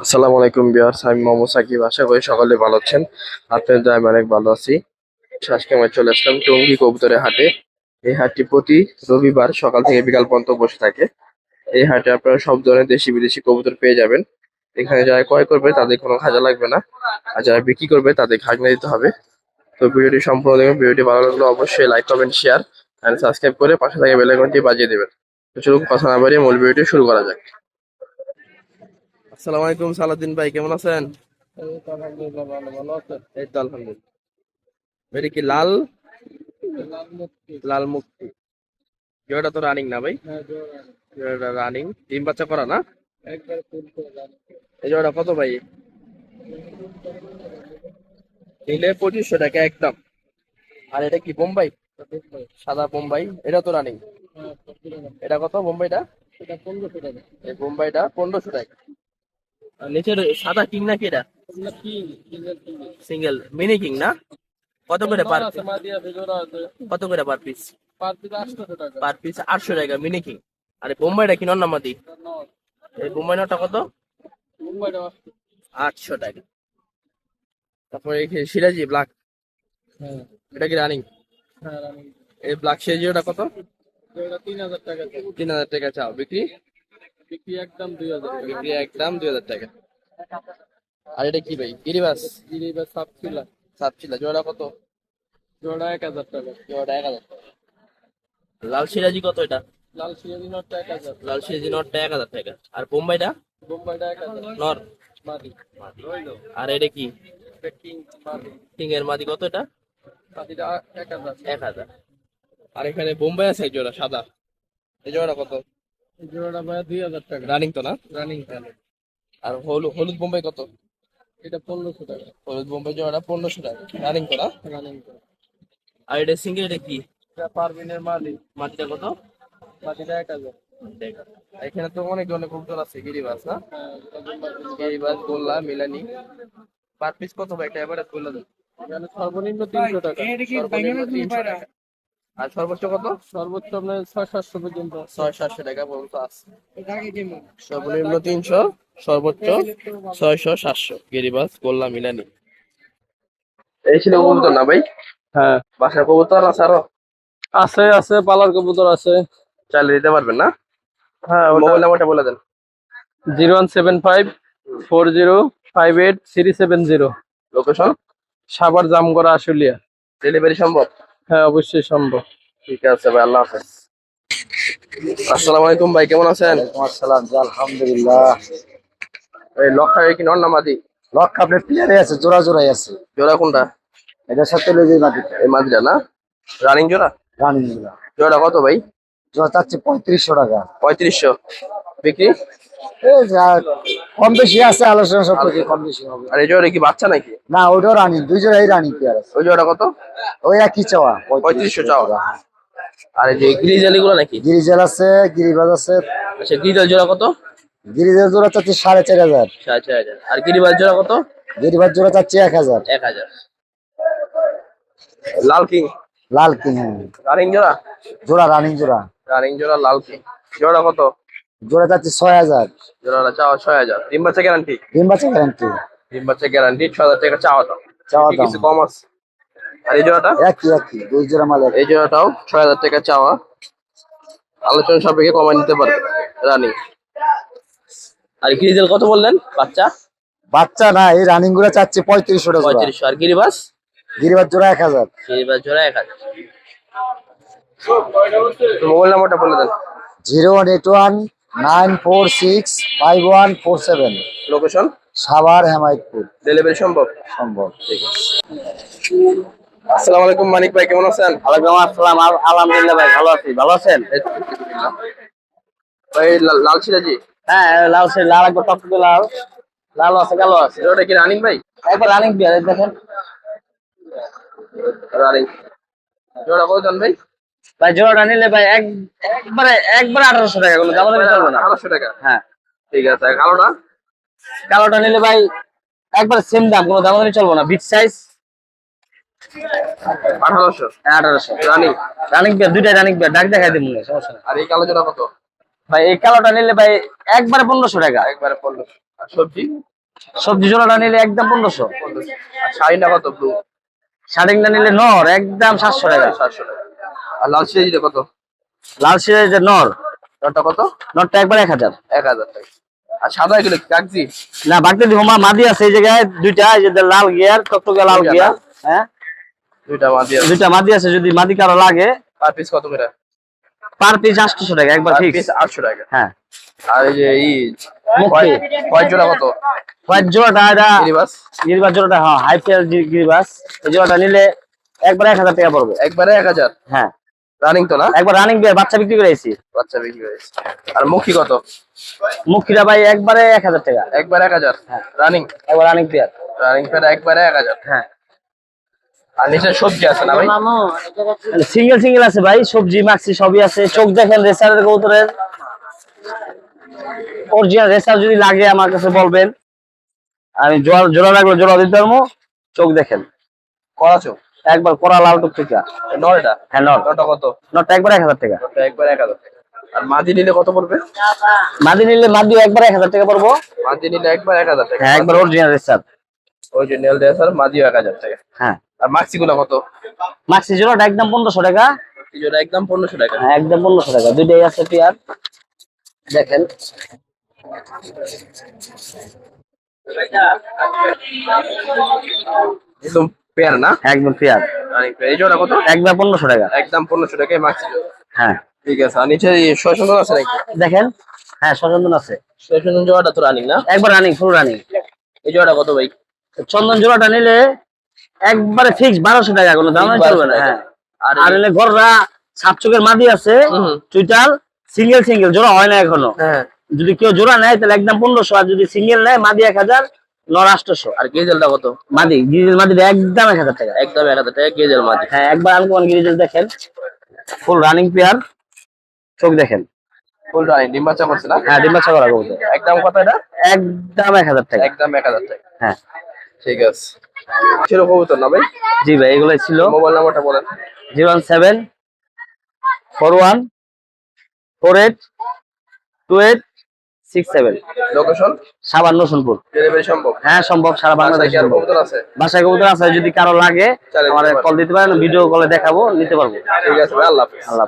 আসসালামু আলাইকুম বিয়ার্স আমি মোহাম্মদ সাকিব। আশা করি সকলে ভালো আছেন। আপনাদের আমি অনেক ভালো আছি। আজকে আমি চলে আসলাম টঙ্গী কবুতরের হাটে। এই হাটটি প্রতি রবিবার সকাল থেকে বিকাল পর্যন্ত বসে থাকে। এই হাটে আপনারা সব ধরনের দেশি বিদেশি কবুতর পেয়ে যাবেন। এখানে যারা ক্রয় করবে তাদের কোনো খাজা লাগবে না। আর যারা বিক্রি করবে তাদের খাজনা দিতে হবে। তো ভিডিওটি সম্পূর্ণ দেখবেন ভিডিওটি ভালো লাগলে অবশ্যই like, comment share and subscribe করে পাশে থাকা বেল আইকনটি বাজিয়ে দেবেন। তো চলুন কথা না বাড়িয়ে মূল ভিডিওটি শুরু করা যাক। আসসালামু আলাইকুম সালাউদ্দিন ভাই কেমন আছেন? এই তো আলহামদুলিল্লাহ এটা কি লাল? লাল মুক্তি। জোড়াটা তো রানিং না ভাই? জোড়াটা রানিং ডিম বাচ্চা করা না? এই জোড়াটা কত ভাই? নিলে পঁচিশশো টাকা একদম। আর এটা কি বোম্বাই? সাদা বোম্বাই এটা তো রানিং এটা কত বোম্বাইটা? পনেরোশো এই বোম্বাইটা পনেরোশো টাকা। নিচের সাদা কিং নাকি এটা? সিঙ্গেল। মিনি কিং না? কত করে পার কত করে পার পিস পার পিস আটশো টাকা মিনি কিং। আরে বোম্বাইটা কি নন্নামাদি এই বোম্বাই নটা কত? আটশো টাকা। তারপরে সিরাজি ব্ল্যাক এটা কি রানিং এই ব্ল্যাক সিরাজিটা কত? তিন হাজার টাকা। তিন হাজার টাকা চাও বিক্রি? বিক্রি একদম দুই হাজার বিক্রি একদম দুই হাজার টাকা। আর এটা কি ভাই? গিরিবাস গিরি বা সাপ ছিল জোড়া কত? জোড়া এক হাজার টাকা। জোড়াটা এক হাজার টাকা। লাল সিরাজি কত এটা? লাল সিরাজি নটটা এক হাজার। লাল সিরাজি নটটা এক হাজার টাকা। আর বোম্বাইটা? বোম্বাইটা এক হাজার। নর? মাদি। আর এটা কি? কিং এর মাদি কত এটা? মাদিটা এক হাজার। এক হাজার। আর এখানে বোম্বাই আছে জোড়া সাদা। এই জোড়াটা কত? জোড়াটা ভাই দুই হাজার টাকা। রানিং তো না? রানিং আর হলুদ হলুদ বোম্বাই কত? এটা পনেরোশো টাকা। হলুদ বোম্বাই জোড়াটা পনেরোশো টাকা। রানিং তো না? রানিং আর এটা সিঙ্গেল এটা কি? এটা পারবিনের মাদি। মাটিটা কত? মাদিটা এক হাজার। এখানে তো অনেক ধরনের কবুতর আছে গিরিবাস না? হ্যাঁ, এটা। গিরিবাস গোল্লা মিলানি। পার পিস কত ভাই? একটা এবারে বলে দেন। এখানে সর্বনিম্ন তিনশো টাকা। সর্বনিম্ন 300 টাকা। আর সর্বোচ্চ কত? সর্বোচ্চ আপনার ছয় সাতশো পর্যন্ত। ছয় সাতশো টাকা পর্যন্ত আছে। সর্বনিম্ন তিনশো সর্বোচ্চ ছয়শো সাতশো। গিরিবাস গোল্লা মিলানি। এই ছিল কবুতর না ভাই? হ্যাঁ। বাসার কবুতর আছে আরও? আছে আছে পালার কবুতর আছে। চাইলে দিতে পারবেন না? হ্যাঁ মোবাইল নাম্বারটা বলে দেন। Zero one seven five four zero five eight three seven zero. Location? Savar Jamgora Ashulia. Delivery সম্ভব? হ্যাঁ অবশ্যই সম্ভব ঠিক আছে ভাই আল্লাহ হাফেজ। আসসালামু আলাইকুম ভাই কেমন আছেন? আসসালাম জি, আলহামদুলিল্লাহ। এই লক্ষা কি নর নামাদি লক্ষ আপনার প্লেয়ারে আছে জোড়া জোড়াই আছে। জোড়া কোনটা? এটা সাথে লেগে মাটিতে। এই মাদিটা না? রানিং জোড়া? রানিংগুলা জোড়া কত ভাই? জোড়া চাচ্ছে পঁয়ত্রিশশো টাকা। পঁয়ত্রিশশো। বিক্রি? এই যা কম বেশি আছে আলোচনা সব থেকে কম বেশি হবে। আর এই জোড়া কি বাচ্চা নাকি? না ওইটাও রানিং দুই জোড়াই রানিং প্লেয়ার আছে ওই জোড়া কত? ওই একই চাওয়া পঁয়ত্রিশশো চাওয়া। আর এই যে গ্রিজালি গুলো নাকি? গিরিজেল আছে গিরিবাজ আছে। আচ্ছা গ্রিজাল জোড়া কত? গিরিজেল জোড়া চাচ্ছে সাড়ে চার হাজার। সাড়ে চার হাজার। আর গিরিবাজ জোড়া কত? গিরিবাজ জোড়া চাচ্ছে এক হাজার। এক হাজার। লাল কিং? লাল কিং হ্যাঁ। রানিং জোড়া? জোড়া রানিং জোড়া। রানিং জোড়া লাল কিং। জোড়া কত? জোড়া চাচ্ছে ছয় হাজার। জোড়াটা চাওয়া ছয় হাজার। ডিম বাচ্চা গ্যারান্টি ডিম বাচ্চা গ্যারান্টি ডিম বাচ্চা গ্যারান্টি ছ হাজার টাকা চাওয়া দাম চাওয়া দাম কিছু কম আছে। আর এই জোড়াটা? একই একই দুই জোড়া মাল এই জোড়াটাও ছয় হাজার টাকা চাওয়া। আলোচনা সাপেক্ষে কমায় নিতে পারবে রানিং আর গ্রিজেল কত বললেন? বাচ্চা? বাচ্চা না এই রানিংগুলা চাচ্ছে পঁয়ত্রিশশো টাকা। জোড়া। পঁয়ত্রিশশো। আর গিরিবাস? গিরিবাজ জোড়া এক হাজার। গিরিবাস জোড়া এক হাজার। মোবাইল নাম্বারটা বলে দেন। Zero one eight one nine four six five one four seven. Location Savar Hemayetpur. Delivery সম্ভব? সম্ভব। ঠিক আছে। আসসালামু আলাইকুম মানিক ভাই কেমন আছেন? ওয়ালাইকুম আসসালাম আলহামদুলিল্লাহ ভাই ভালো আছি। ভালো আছেন? ভাই লাল- সিরাজি হ্যাঁ লাল সে লাল একবার টপ লাল। লাল আছে কালো আছে। ওটা কি রানিং ভাই? একবার রানিং বিয়ার দেখেন। রানিং জোড়া কত ভাই? ভাই জোড়াটা নিলে ভাই এক একবারে একবারে আঠারোশো টাকা দাম চলবে না। আঠারোশো টাকা। হ্যাঁ। ঠিক আছে কালোটা? কালোটা নিলে ভাই একবারে সেম দাম কোনো দাম চলবে না। বিগ সাইজ আঠারোশো। আঠারোশো। রানিং। রানিং বিয়ার দুইটা রানিং বিয়ার ডাক দেখাই সমস্যা আর এই কালো জোড়া কত? ভাই এই কালোটা নিলে ভাই একবারে পনেরোশো টাকা। একবারে পনেরোশো। আর সবজি? সবজি জোড়াটা নিলে একদম পনেরোশো। আর শাড়িটা কত? ব্লু? শাড়িটা নিলে নর একদম সাতশো টাকা। সাতশো টাকা। আর লাল সিরাজিটা কত? লাল সিরাজের নর। নটা কত? নরটা একবার এক হাজার। এক হাজার টাকা। আর সাদা এগুলো কাগজি? না বাগদি দিব মা মাদি আছে এই জায়গায় দুইটা এই যে লাল গিয়ার টকটকে লাল গিয়ার হ্যাঁ? দুইটা মাদি আছে। দুইটা মাদি আছে যদি মাদি কারও লাগে। পার পিস কত করে? পার পিস আটশো টাকা একবার ফিক্স পিস আটশো টাকা। হ্যাঁ। আর এই যে এই। কয়- কয় জোড়া কত? হোয়াইট জোড়াটা এটা গিরিবাস। গিরিবাস জোড়াটা হ্যাঁ হাই ফেয়ার গিরিবাস। এই জোড়াটা নিলে একবারে এক হাজার টাকা পড়বে। একবারে এক হাজার? হ্যাঁ। রানিং তো না? একবার রানিং বিয়ার বাচ্চা বিক্রি করে এসেছি বাচ্চা বিক্রি হয়েছে আর মুখী কত? মুখিরা ভাই একবারে এক হাজার টাকা। একবার এক হাজার? হ্যাঁ। রানিং একবার রানিং পেয়ার রানিং ফের একবারে এক হাজার? হ্যাঁ। আর নিচে সবজি আছে না ভাই? সিঙ্গেল সিঙ্গেল আছে ভাই সবজি সবই আছে। চোখ দেখেন রেসারের কবুতরের। অরিজিনাল রেসার যদি লাগে আমার কাছে বলবেন। আমি জোড়া জোড়া রাখলে জোড়া দিতে পারব। চোখ দেখেন। করা চোখ? একবার করা লাল টুকটুকা নয়টা হ্যাঁ নট নটা কত? নটটা একবার এক হাজার টাকা। নটা একবার এক হাজার টাকা। আর মাদি নিলে কত পড়বে? মাদি নিলে মাদিও একবার এক হাজার টাকা পড়ব। মাদি নিলে একবার এক হাজার টাকা। হ্যাঁ একবার অরিজিনাল রেসার ওই যে নেল ড্রেসার মাদিও এক হাজার টাকা। হ্যাঁ। আর মাক্সি গুলো কত মাক্সি জোড়াটা একদম পনেরোশো টাকা। এই জোড়া একদম পনেরোশো টাকা। হ্যাঁ একদম পনেরোশো টাকা। দুইটাই আছে পেয়ার। দেখেন। একদম পেয়ার না? একদম পেয়ার। এই জোড়া কত? একবার পনেরোশো টাকা। একদম পনেরোশো টাকায় হ্যাঁ। ঠিক আছে আর নিচে সচন্দন আছে নাকি? দেখেন? হ্যাঁ সচন্দন আছে। সচন্দন জোড়াটা তো রানিং না? একবার রানিং ফুল রানিং এই জোড়াটা কত ভাই? চন্দন জোড়াটা নিলে একবারে ফিক্স বারোশো টাকা কোনো দাম চলবে না হ্যাঁ। আর এলে ঘররা সাত চোখের মাদি আছে। টুইটার সিঙ্গেল সিঙ্গেল জোড়া হয় না এখনও। হ্যাঁ। যদি কেউ জোড়া নেয় তাহলে একদম পনেরোশো আর যদি সিঙ্গেল নেয় মাদি এক হাজার নর আর গেজেলটা কত? মাদি গিরিজেল মাদি একদম এক হাজার টাকা। একদম এক হাজার টাকা গেজেল মাদি। হ্যাঁ একবার গিরিজেল দেখেন। ফুল রানিং পেয়ার চোখ দেখেন। ফুল রানিং ডিম বাচ্চা করছে না? হ্যাঁ একদম কত এটা? একদম এক হাজার টাকা। একদম এক হাজার টাকা। হ্যাঁ। ঠিক আছে। ছিল কবুতর না ভাই? জি ভাই এগুলো ছিল। মোবাইল নাম্বারটা বলেন। Zero one seven four one four eight two eight six seven location সাবান রসুনপুর সম্ভব? হ্যাঁ সম্ভব সারা বাংলাদেশ বাংলাদেশ কি আর কবুতর আছে? বাসায় কবুতর আছে যদি কারও লাগে চালিয়ে আমার দিতে পারেন। কল দিতে পারেন ভিডিও কলে দেখাবো নিতে পারব। ঠিক আছে ভাই আল্লাহ আল্লাহ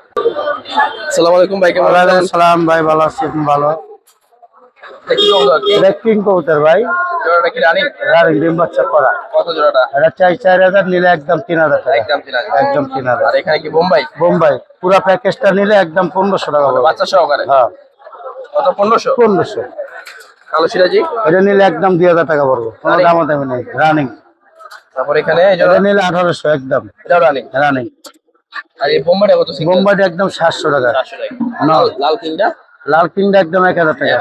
আসসালামু আলাইকুম ভাই কেমন আছেন? সালাম ভাই ভালো আছি ভালো? এটা কি কবুতর। কি এটা কিং কবুতর ভাই। জোড়াটা কি রানিং? রানিং ডিম বাচ্চা করা। কত জোড়াটা? এটা চাই চার হাজার নিলে একদম তিন হাজার টাকা। একদম তিন হাজার। একদম তিন হাজার। এখানে কি বোম্বাই? বোম্বাই। পুরো প্যাকেজটা নিলে একদম পনেরোশো টাকা বাচ্চা সহকারে? হ্যাঁ। পনেরোশো? পনেরোশো। কালো সিরাজি? এটা নিলে একদম দুই হাজার টাকা পড়ব। কোনো দাম দামি নেই। রানিং তারপর এখানে এটা নিলে আঠারোশো একদম। এটাও রানিং রানিং আর এই বোম্বাইটা কত বোম্বাইটা একদম সাতশো টাকা। লাল লাল কিংটা? লাল কিংটা একদম এক হাজার টাকা।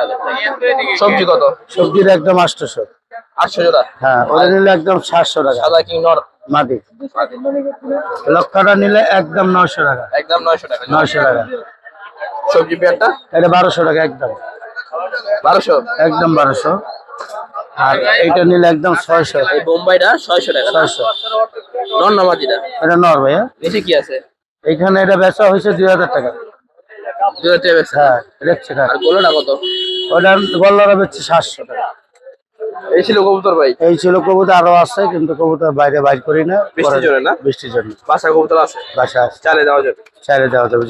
সবজি কত? সবজির একদম আটশোশো। আটশো জোড়া? হ্যাঁ ওটা নিলে একদম সাতশো টাকা। সাদা কিং নর? মাটি। লক্ষটা নিলে একদম নয়শো টাকা। একদম নয়শো টাকা। নয়শো টাকা। সবজি পেঁয়াজটা এটা বারোশো টাকা একদম। বারোশো? একদম বারোশো। আর এইটা নিলে একদম ছয়শো। এই বোম্বাইটা ছয়শো টাকা ছয়শো। নর নামাজিটা এটা নর ভাইয়া। বেশি কি আছে? এইখানে এটা বেচা হয়েছে দুই হাজার টাকা। দুই হাজার টাকা আছে হ্যাঁ রেখছে না আর গোলোটা কত? ওটা গল্লারা বেচছে সাতশো টাকা। এই ছিল কবুতর ভাই? এই ছিল কবুতর আরও আছে কিন্তু কবুতর বাইরে বাইর করি না। বৃষ্টির জন্য না? বৃষ্টির জন্য। বাসা কবুতর আছে? বাসা আছে। চালে দেওয়া যাবে। চাইলে দেওয়া যাবে।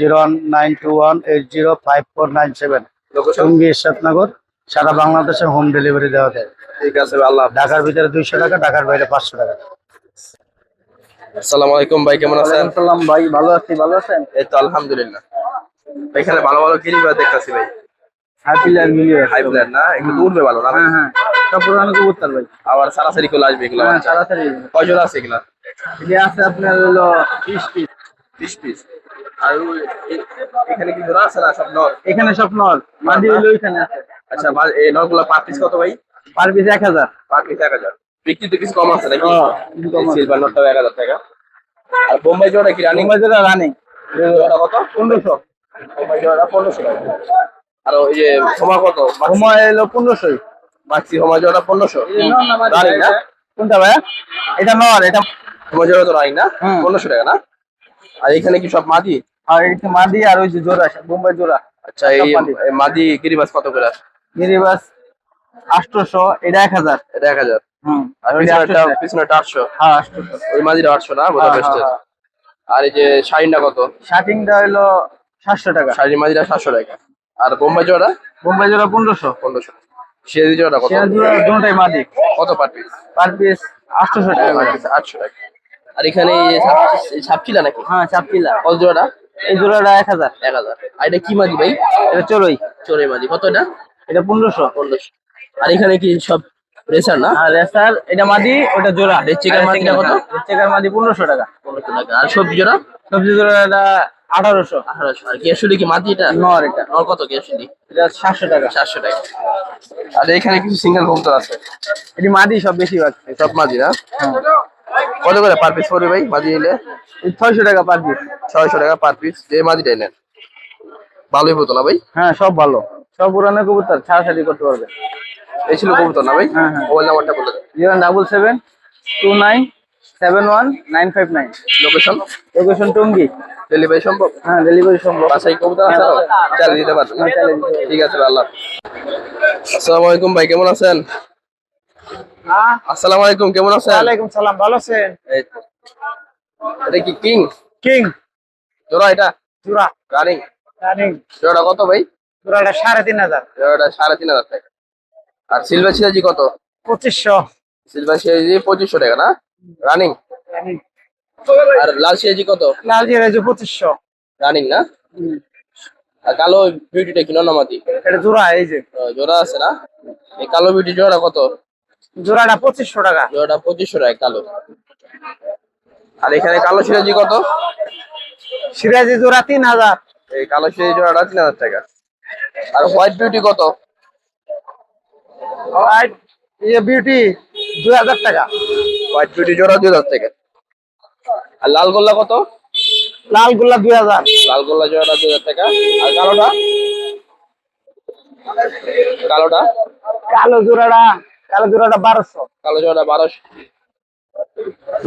Zero one nine two one eight zero five four nine seven. Tongi সারা বাংলাদেশে হোম ডেলিভারি দেওয়া যায়। ঠিক আছে আল্লাহ ঢাকার ভিতরে দুইশো টাকা ঢাকার বাইরে পাঁচশো টাকা। আসসালামু আলাইকুম ভাই কেমন আছেন? সালাম ভাই ভালো আছি ভালো আছেন? এই তো আলহামদুলিল্লাহ। এখানে ভালো ভালো গিরিবাজ দেখতেছি ভাই। হ্যাপিলার মিলিয়ে হাই প্লেয়ার না এগুলো উঠবে ভালো না ভাই? হ্যাঁ সব পুরানো কবুতর ভাই। আবার সারাসারি করে আসবে এগুলো? হ্যাঁ তাড়াতাড়ি কয় জোড়া আছে এগুলা? যে আছে আপনার হলো পিস। বিশ পিস। আর এখানে কি জোড়া আছে না সব নর? এখানে সব নর। মাদি হলো ওইখানে আছে। আচ্ছা এই নরগুলো পার পিস কত ভাই? পার পিস এক হাজার। পার পিস এক হাজার। বিক্রি তো কিছু কম আছে নাকি? হ্যাঁ, কিছু কম সিলভার নটটাও এক হাজার টাকা। আর বোম্বাই জোড়া কি রানিং মুম্বাই যেটা রানিং জোড়া কত? পনেরোশো। বোম্বাই জোড়া পনেরোশো টাকা। আর ওই যে সময় কত? সময় এলো পনেরোশোই মাক্সি সময় জোড়া পনেরোশো। রানিং না? কোনটা ভাইয়া এটা নর এটা সময় জোড়া তো রানিং না? হুম। পনেরোশো টাকা না? আর এখানে কি সব মাদি? আর এটা মাদি আর ওই যে জোড়া বোম্বাই জোড়া। আচ্ছা এই মাদি। গিরিবাস কত করে? গিরিবাস আটশোশো এটা এক হাজার। এটা এক হাজার? হুম। আর এই যে শাড়িটা কত? শার্টিংটা হইল সাতশো টাকা। শাড়ির মাঝিটা সাতশো টাকা। আর বোম্বাই জোড়া? বোম্বাই জোড়া পনেরোশো। পনেরোশো। সিরাজি জোড়া কত? শেয়ার জোড়া দুটাই মাদি। কত পার পিস পার পিস আটশোশো টাকা। করে। আটশো টাকা। আর এখানে ছাপচিলা নাকি? হ্যাঁ চাপিলা কত জোড়াটা এই জোড়াটা এক হাজার। এক হাজার। আর এটা কি মাদি ভাই? এটা চলোই চোরে মাদি। কত এটা? এটা পনেরোশো। পনেরোশো। আর এখানে কি সব রেসার না? আর রেসার এটা মাদি ওটা জোড়া। রেড চেকার মাদিটা কত? রেড চেকার মাদি পনেরোশো টাকা। পনেরোশো টাকা। আর সবজি জোড়া? সবজি জোড়া এটা আঠারোশো। আঠারোশো। আর কি কি মাদি এটা? নর এটা। নর কত এটা সাতশো টাকা। চারশো টাকা। আর এখানে কিছু সিঙ্গেল কবুতর আছে। এটি মাদি সব সব মাদি না? কত করে পার পিস পড়বে ভাই মাদি নিলে? ছয়শো টাকা পার পিস ছয়শো টাকা পার পিস যে মাদিটাই নেন। ভালোই হতো না ভাই? হ্যাঁ সব ভালো। সব পুরানো কবুতর ছাড়াছাড়ি করতে পারবে। এই ছিল কবুতর না ভাই? হ্যাঁ, হ্যাঁ। মোবাইল নাম্বারটা বলে zero double seven two nine seven one nine five nine. Location location Tongi. Delivery সম্ভব? হ্যাঁ ডেলিভারি সম্ভব। বাসায় কবুতর আছে? চালিয়ে দিতে পারবেন হ্যাঁ, ঠিক আছে আল্লাহ। আসসালামু আলাইকুম ভাই কেমন আছেন? আসসালামু আলাইকুম কেমন আছেন? ওয়ালাইকুম সালাম ভালো আছেন? এটা কি কিং? কিং। জোড়া এটা? চূড়া রানিং রানিং জোড়াটা কত ভাই? চূড়াটা সাড়ে তিন হাজার। জোড়াটা সাড়ে তিন হাজার টাকা। আর সিলভার সিরাজি কত? পঁচিশশো। সিলভার সিরাজি পঁচিশশো টাকা না? রানিং আর লাল সিরাজি কত? লাল জিরাজু পঁচিশশো। রানিং না? আর কালো বিউটিটা কি ননামাতি এটা জোড়া এই যে। জোড়া আছে না? এই কালো বিউটি জোড়া কত? জোড়াটা পঁচিশশো টাকা। জোড়াটা পঁচিশশো টাকা কালো। আর এখানে কালো সিরাজি কত? সিরাজি জোড়া তিন হাজার। এই কালো সিরাজি জোড়াটা তিন হাজার টাকা। আর হোয়াইট বিউটি কত? আর ইয়ে বিউটি দুই হাজার টাকা। হোয়াইট বিউটি জোড়া দুই হাজার টাকা। আর লাল গোল্লা কত? লাল গোল্লা দুই হাজার। লাল গোল্লা জোড়াটা দুই হাজার টাকা। আর কালোটা? কালোটা? কালো জোড়াটা কালো জোড়াটা বারোশো। কালো জোড়াটা বারোশো।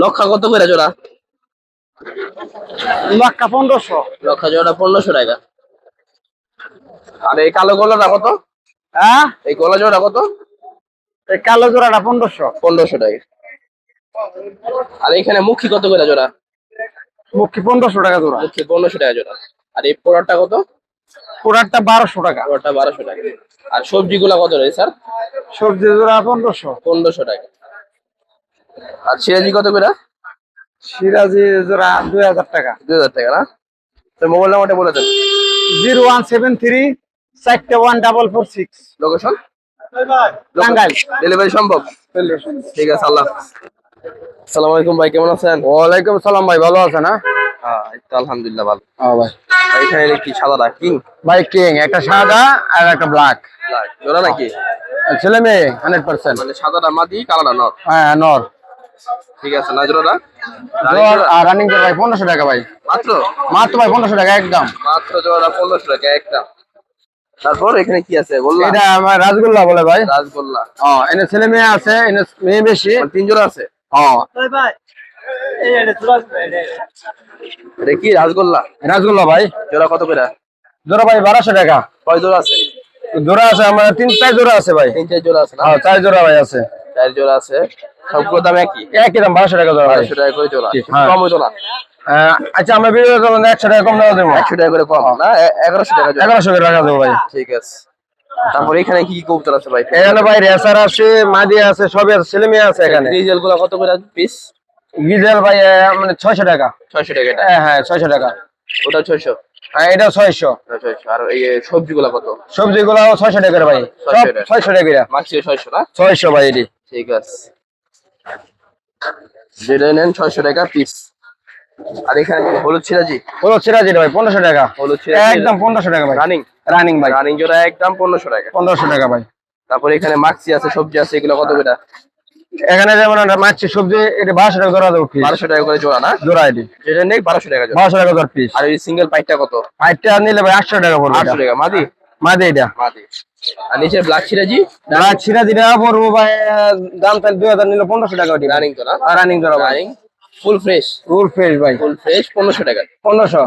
লক্ষা কত করে জোড়া? লক্কা পনেরোশো। লক্ষা জোড়াটা পনেরোশো টাকা। আর এই কালো গোলাটা কত? হ্যাঁ? এই গোলা জোড়া কত? এই কালো জোড়াটা পনেরোশো। পনেরোশো টাকা। আর এখানে মুখী কত করে জোড়া? মুখী পনেরোশো টাকা জোড়া। মুখী পনেরোশো টাকা জোড়া। আর এই পোড়াটা কত? পুরাটা বারোশো টাকা। পোড়াটা বারোশো টাকা। আর সবজিগুলা কত রয়েছে স্যার? সবজি জোড়া পনেরোশো। পনেরোশো টাকা। আর সিরাজি কত করে? সিরাজি জোড়া দুই হাজার টাকা। দুই হাজার টাকা না? তো মোবাইল নাম্বারটা বলে দেন। জিরো ওয়ান সেভেন থ্রি চারটে one double four six. Location? Tangail. Delivery সম্ভব? ঠিক আছে আল্লাহ। আসসালামু আলাইকুম ভাই কেমন আছেন? ওয়ালাইকুম সালাম ভাই ভালো আছে না হ্যাঁ আলহামদুলিল্লাহ ভালো। হ্যাঁ ভাই। এখানে কি সাদা কিং? ভাই কিং একটা সাদা আর একটা ব্ল্যাক জোড়া নাকি? ছেলে মেয়ে হান্ড্রেড পার্সেন্ট মানে সাদাটা মাদি কালাটা নর। হ্যাঁ নর। ঠিক আছে না জোড়াটা? আর রানিং জোর ভাই পনেরোশো টাকা ভাই। মাত্র? মাত্র ভাই পনেরোশো টাকা একদম। মাত্র জোড়াটা পনেরোশো টাকা একটা তারপর এখানে কি আছে? বললাম এটা আমার রাজগোল্লা বলে ভাই। রাজগোল্লা। ও এনে ছেলে মেয়ে আছে এনে মেয়ে বেশি। মানে তিন জোড়া আছে? এটা কি রাজগোল্লা রাজগোল্লা ভাই। জোড়া কত করে? জোড়া ভাই বারোশো টাকা। কয় জোড়া আছে? জোড়া আছে আমার তিন চার জোড়া আছে ভাই। তিন চার জোড়া আছে না? হ্যাঁ চার জোড়া ভাই আছে। চার জোড়া আছে। সবগুলো দাম একই? একই দাম বারোশো টাকা জোড়া ভাই। আড়াইশো টাকা করে জোড়া। হ্যাঁ। কম আহ, আচ্ছা আমরা ভিডিও একশো টাকা কম দেওয়া দেবো। একশো টাকা করে কম না? এগারোশো টাকা জোড়া। এগারোশো টাকা দেবো ভাই। ঠিক আছে। তারপর এখানে কি কি কবুতর আছে ভাই? এখানে ভাই রেসার আছে মাদি আছে আছে ছেলে মেয়ে আছে এখানে। ডিজেলগুলো কত করে পিস গিজেল ভাই মানে ছয়শো টাকা। ছয়শো টাকা এটা? হ্যাঁ হ্যাঁ ছয়শো টাকা। ওটা ছয়শো? আর এটা ছয়শো। ছয়শো। আর এই কত? সবজি গুলো ছয়শো টাকা ভাই। সব 600 টাকা। মাক্সি ছয়শো না? ছয়শো ভাই এটি। ঠিক আছে। যেটা নেন টাকা পিস আর এখানে হলুদ ছিরাজি হলো সিরাজি ভাই পনেরোশো টাকা। হলুদ ছিরাজি একদম পনেরোশো টাকা ভাই। রানিং। রানিং ভাই। রানিং জোড়া একদম পনেরোশো টাকা। পনেরোশো টাকা ভাই। তারপর এখানে মাক্সি আছে সবজি আছে এগুলো কত করে? এখানে যেমন মাছি সবজি এটা বারোশো টাকা জোড়া দেবো পিস বারোশো টাকা করে জোড়া না? জোড়া এটি। যেটা নেই বারোশো টাকা জোড়া। বারোশো টাকা জোড়া পিস আর এই সিঙ্গেল পাইপটা কত? ফাইভটা নিলে ভাই আটশো টাকা পড়বে আটশো টাকা। মাদি? মাদি এটা। মাদি। আর নিচে ব্ল্যাক ছিরাজি রাত সিরাজিটা পড়ব ভাই দাম তাহলে দুই হাজার নিলে পনেরোশো টাকা ওটি। রানিং তো না রানিং জোড়া ভাই। ফুল ফ্রেশ রুল ফ্রেশ ভাই। ফুল ফ্রেশ পনেরোশো টাকা। পনেরোশো।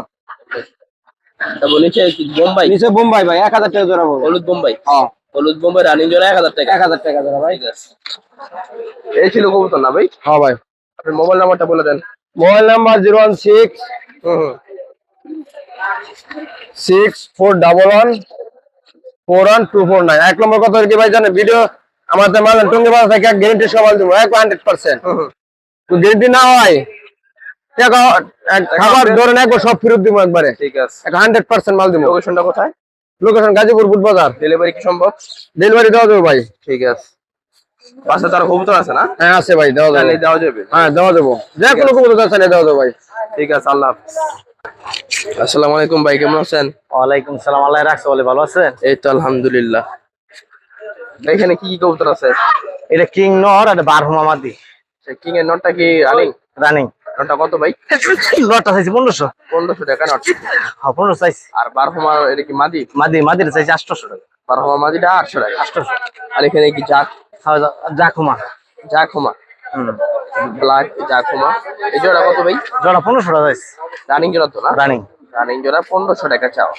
তারপর নিচে কি বোম্বাই। নিচে বোম্বাই ভাই এক হাজার টাকা জোড়া হলুদ বোম্বাই। হ্যাঁ। হলুদ বোম্বাই রানিং জোড়া এক হাজার টাকা। এক হাজার টাকা জোড়া ভাই। এই ছিল কবুতর না ভাই? হ্যাঁ ভাই। আপনার মোবাইল নাম্বারটা বলে দেন। Mobile number zero one six six four double one four one two four nine এক নম্বর কথা কি ভাই জানেন ভিডিও আমাদের মাল টঙ্গি বাজার থেকে গ্যারেন্টি সবাই দেবো এক হান্ড্রেড পার্সেন্ট। গ্যারেন্টি না হয় টাকা এক খাবার ধরেন একবার সব ফেরত দিব একবারে। ঠিক আছে। হান্ড্রেড পার্সেন্ট মাল দিব। লোকেশনটা কোথায়? লোকেশন গাজীপুর বুট বাজার। ডেলিভারি কি সম্ভব? ডেলিভারি দেওয়া যাবে ভাই। ঠিক আছে। বাসা তার কবুতর আছে না? হ্যাঁ আছে ভাই দেওয়া তাহলে যাবে। দেওয়া যাবে। হ্যাঁ দেওয়া যাব। যে কোনো কবুতর চাইলে দেওয়া যাবে ভাই। ঠিক আছে আল্লাহ আসসালামু আলাইকুম ভাই কেমন আছেন? ওয়ালাইকুম সালাম আল্লাহ রাখছে বলে ভালো আছেন? এই তো আলহামদুলিল্লাহ। এখানে কি কি কবুতর আছে? এটা কিং নর আর বারহুমা মাদি কিং এর নটটা কি রানিং রানিং নটটা কত ভাই? লটটা চাইছি পনেরোশো। পনেরোশো টাকা নট হ্যাঁ পনেরোশো চাইছি। আর বারহমা এটা কি মাদি? মাদি মাদির চাইছি আটশোশো টাকা। বারহমা মাদিটা আটশো টাকা। আটশোশো। আর এখানে কি জাক? জাকুমা। জাকহমা হুম। ব্ল্যাক জাকহমা এই জোড়া কত ভাই? জোড়া পনেরোশো টাকা চাইছি। রানিং জোড়া তো না? রানিং রানিং জোড়া পনেরোশো টাকা চাও।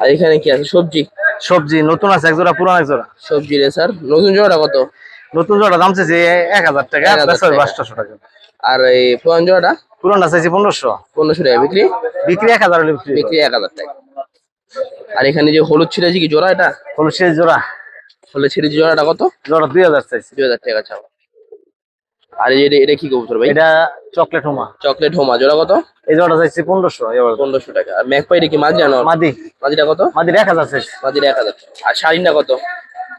আর এখানে কি আছে? সবজি। সবজি নতুন আছে এক জোড়া পুরান এক জোড়া। সবজি রে স্যার নতুন জোড়া কত? নতুন জোড়া দাম চাইছি এক হাজার টাকা 1000 বেচা হবে টাকা। আর এই পুরান জোড়াটা? পুরানটা চাইছি পনেরোশো। পনেরোশো টাকা বিক্রি? বিক্রি এক হাজার বিক্রি বিক্রি এক হাজার টাকা। আর এখানে যে হলুদ ছিঁড়েছি কি জোড়া এটা? হলো সেই জোড়া। হলুদ ছিঁড়েছি জোড়াটা কত? জোড়া দুই হাজার চাইছি। দুই হাজার টাকা চাও আর এই এটা কি কবুতর ভাই? এটা চকলেট হুমা। চকলেট হোমা জোড়া কত? এই জোড়া চাইছি পনেরোশো এবার। পনেরোশো টাকা। আর ম্যাকপাইটা কি মাঝি আনো মাদি। মাঝিটা কত? মাদির এক হাজার চাইছি। মাঝিটা এক হাজার। আর শাড়িটা কত?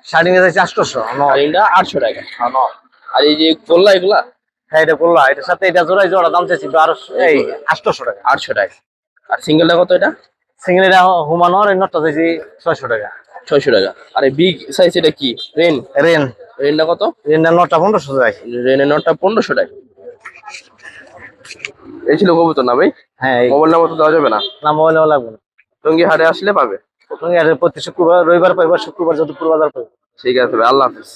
শাড়ি নিয়ে চাইছি আটশোশো শাড়িটা আটশো টাকা। আর এই যে গোল্লা এগুলা? হ্যাঁ এটা করলা এটার সাথে এটা জোড়াই জোড়া দাম চাইছি বারোশো এই আটশোশো টাকা। আটশো টাকা। আর সিঙ্গেলটা কত এটা? সিঙ্গেল এটা হুমানোর এই নটটা চাইছি ছয়শো টাকা। ছয়শো টাকা। আর এই বিগ সাইজ এটা কি? রেন রেন রেনটা কত? রেনটা নটটা পনেরোশো যায় রেনের নটটা পনেরোশো টাকা। এই ছিল কবুতর না ভাই? হ্যাঁ মোবাইল নাম্বার তো দেওয়া যাবে না? না মোবাইল লাগবে না। টঙ্গি হাটে আসলে পাবে? প্রথমে প্রতি শুক্রবার রবিবার পাইবার শুক্রবার যদি পূর্বাজার পাইব ঠিক আছে আল্লাহ হাফেজ।